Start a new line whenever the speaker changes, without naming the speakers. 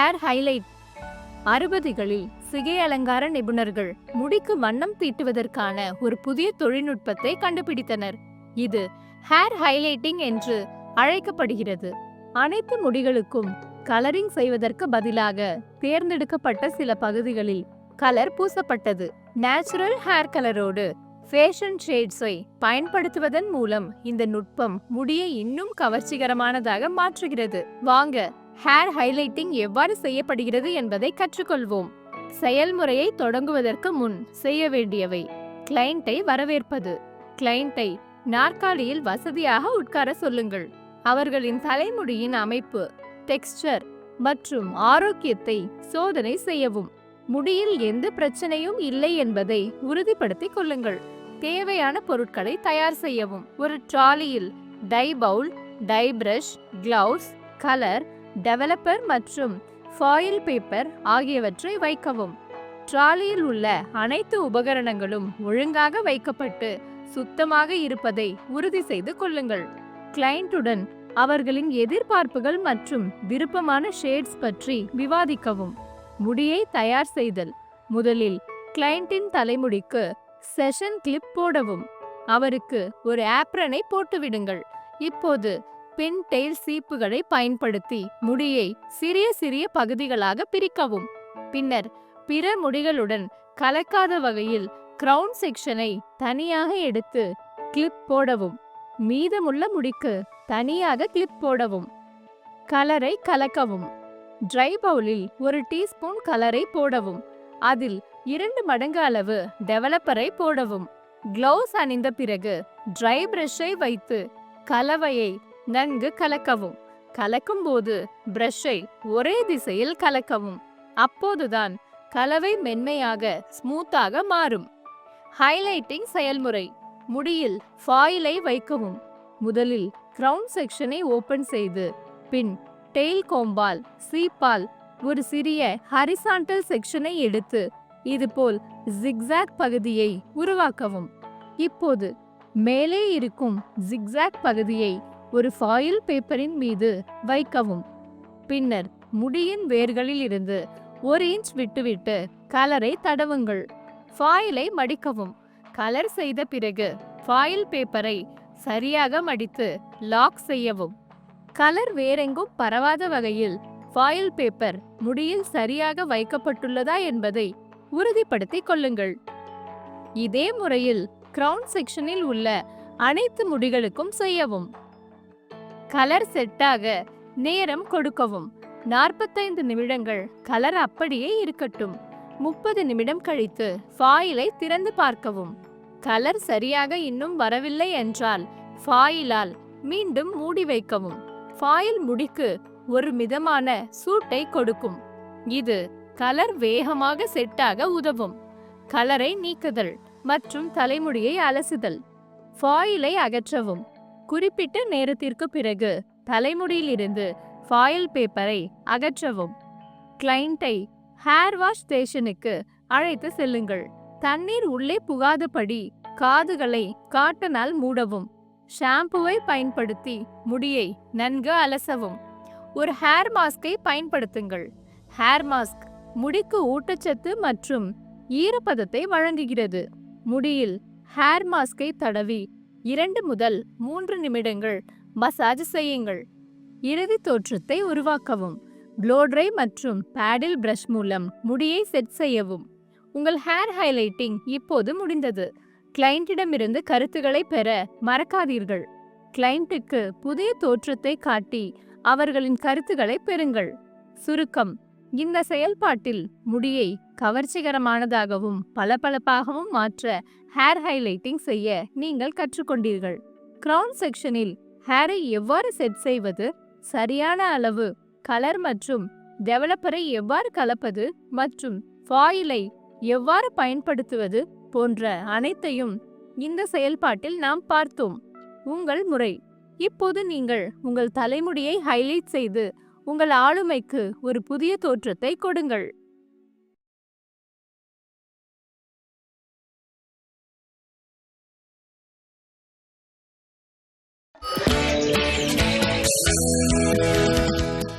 hair highlight அறுபதுகளில் சிகை அலங்கார நிபுணர்கள் முடிக்கு வண்ணம் தீட்டுவதற்கான ஒரு புதிய தொழில்நுட்பத்தை கண்டுபிடித்தனர் இது ஹேர் ஹைலைட்டிங் என்று அழைக்கப்படுகிறது அனைத்து முடிகளுக்கும் கலரிங் செய்வதற்கு பதிலாக தேர்ந்தெடுக்கப்பட்ட சில பகுதிகளில் கலர் பூசப்பட்டது நேச்சுரல் ஹேர் கலரோடு ஃபேஷன் ஷேட்ஸை பயன்படுத்துவதன் மூலம் இந்த நுட்பம் முடியை இன்னும் கவர்ச்சிகரமானதாக மாற்றுகிறது வாங்க ஹேர் ஹைலைட்டிங் எவ்வாறு செய்யப்படுகிறது என்பதை கற்றுக்கொள்வோம் செயல்முறையை தொடங்குவதற்கு முன் செய்ய வேண்டியவை கிளைண்ட்டை வரவேற்பது கிளைண்ட்டை நாற்காலியில் வசதியாக உட்கார சொல்லுங்கள் அவர்களின் தலைமுடியின் அமைப்பு டெக்ஸ்டர் மற்றும் ஆரோக்கியத்தை சோதனை செய்யவும் முடியில் எந்த பிரச்சனையும் இல்லை என்பதை உறுதிப்படுத்திக் கொள்ளுங்கள் தேவையான பொருட்களை தயார் செய்யவும் ஒரு ட்ராலியில் dye bowl dye brush gloves colour developer மற்றும் ஃபாயில் பேப்பர் ஆகியவற்றை வைக்கவும் ட்ராலியில் உள்ள அனைத்து உபகரணங்களும் ஒழுங்காக வைக்கப்பட்டு சுத்தமாக இருப்பதை உறுதி செய்து கொள்ளுங்கள் கிளையண்ட்டுடன் அவர்களின் எதிர்பார்ப்புகள் மற்றும் விருப்பமான ஷேட்ஸ் பற்றி விவாதிக்கவும் முடியை தயார் செய்தல் முதலில் கிளையண்டின் தலைமுடிக்கு செஷன் கிளிப் போடவும் அவருக்கு ஒரு ஆப்ரனை போட்டுவிடுங்கள் இப்போது பின் டெயில் சீப்புகளை பயன்படுத்தி முடியை சிறிய சிறிய பகுதிகளாக பிரிக்கவும் பின்னர் பிற முடிகளுடன் கலக்காத வகையில் கிரவுன் செக்ஷனை தனியாக எடுத்து கிளிப் போடவும் மீதமுள்ள முடிக்கு தனியாக கிளிப் போடவும் கலரை கலக்கவும் ட்ரை பவுலில் ஒரு டீஸ்பூன் கலரை போடவும் அதில் இரண்டு மடங்கு அளவு டெவலப்பரை போடவும் க்ளவுஸ் அணிந்த பிறகு ட்ரை பிரஷை வைத்து கலவையை நன்கு கலக்கவும் கலக்கும் போது பிரஷை ஒரே திசையில் கலக்கவும் அப்போதுதான் கலவை மென்மையாக ஸ்மூத்தாக மாறும் ஹைலைட்டிங் செயல்முறை முடியில் ஃபாயிலை வைக்கவும் முதலில் கிரவுண்ட் செக்ஷனை ஓபன் செய்து பின் டெய்ல் கோம்பால் சீப்பால் ஒரு சிறிய ஹரிசாண்டல் செக்ஷனை எடுத்து இதுபோல் ஜிக்ஸாக் பகுதியை உருவாக்கவும் இப்போது மேலே இருக்கும் ஜிக்ஸாக் பகுதியை ஒரு ஃபாயில் பேப்பரின் மீது வைக்கவும் பின்னர் முடியின் வேர்களில் இருந்து ஒரு இன்ச் விட்டுவிட்டு கலரை தடவுங்கள் ஃபாயிலை மடிக்கவும் கலர் செய்த பிறகு ஃபாயில் பேப்பரை சரியாக மடித்து லாக் செய்யவும் கலர் வேறெங்கும் பரவாத வகையில் ஃபாயில் பேப்பர் முடியில் சரியாக வைக்கப்பட்டுள்ளதா என்பதை உறுதிப்படுத்திக் கொள்ளுங்கள் இதே முறையில் கிரவுன் செக்ஷனில் உள்ள அனைத்து முடிகளுக்கும் செய்யவும் கலர் செட்டாக நேரம் கொடுக்கவும் நாற்பத்தைந்து நிமிடங்கள் கலர் அப்படியே இருக்கட்டும் முப்பது நிமிடம் கழித்து ஃபாயிலை திறந்து பார்க்கவும் கலர் சரியாக இன்னும் வரவில்லை என்றால் ஃபாயிலால் மீண்டும் மூடி வைக்கவும் ஃபாயில் முடிக்கு ஒரு மிதமான சூட்டை கொடுக்கும் இது கலர் வேகமாக செட்டாக உதவும் கலரை நீக்குதல் மற்றும் தலைமுடியை அலசுதல் ஃபாயிலை அகற்றவும் குறிப்பிட்ட நேரத்திற்கு பிறகு தலைமுடியிலிருந்து ஃபாயில் பேப்பரை அகற்றவும் கிளைண்ட்டை ஹேர் வாஷ் ஸ்டேஷனுக்கு அழைத்து செல்லுங்கள் தண்ணீர் உள்ளே புகாதபடி காதுகளை காட்டனால் மூடவும் ஷாம்புவை பயன்படுத்தி முடியை நன்கு அலசவும் ஒரு ஹேர் மாஸ்கை பயன்படுத்துங்கள் ஹேர் மாஸ்க் முடிக்கு ஊட்டச்சத்து மற்றும் ஈரப்பதத்தை வழங்குகிறது முடியில் ஹேர் மாஸ்கை தடவி இரண்டு முதல் மூன்று நிமிடங்கள் மசாஜ் செய்யுங்கள் இறுதி தோற்றத்தை உருவாக்கவும் ப்ளோட்ரை மற்றும் பேடில் பிரஷ் மூலம் முடியை செட் செய்யவும் உங்கள் ஹேர் ஹைலைட்டிங் இப்போது முடிந்தது கிளைண்டிடமிருந்து கருத்துக்களை பெற மறக்காதீர்கள் கிளைண்ட்டுக்கு புதிய தோற்றத்தை காட்டி அவர்களின் கருத்துக்களை பெறுங்கள் சுருக்கம் இந்த செயல்பாட்டில் முடியை கவர்ச்சிகரமானதாகவும் பளபளப்பாகவும் மாற்ற ஹேர் ஹைலைட்டிங் செய்ய நீங்கள் கற்றுக்கொண்டீர்கள் கிரவுன் செக்ஷனில் ஹேரை எவ்வாறு செட் செய்வது சரியான அளவு கலர் மற்றும் டெவலப்பரை எவ்வாறு கலப்பது மற்றும் ஃபாயிலை எவ்வாறு பயன்படுத்துவது போன்ற அனைத்தையும் இந்த செயல்பாட்டில் நாம் பார்த்தோம் உங்கள் முறை இப்போது நீங்கள் உங்கள் தலைமுடியை ஹைலைட் செய்து உங்கள் ஆளுமைக்கு ஒரு புதிய தோற்றத்தை கொடுங்கள்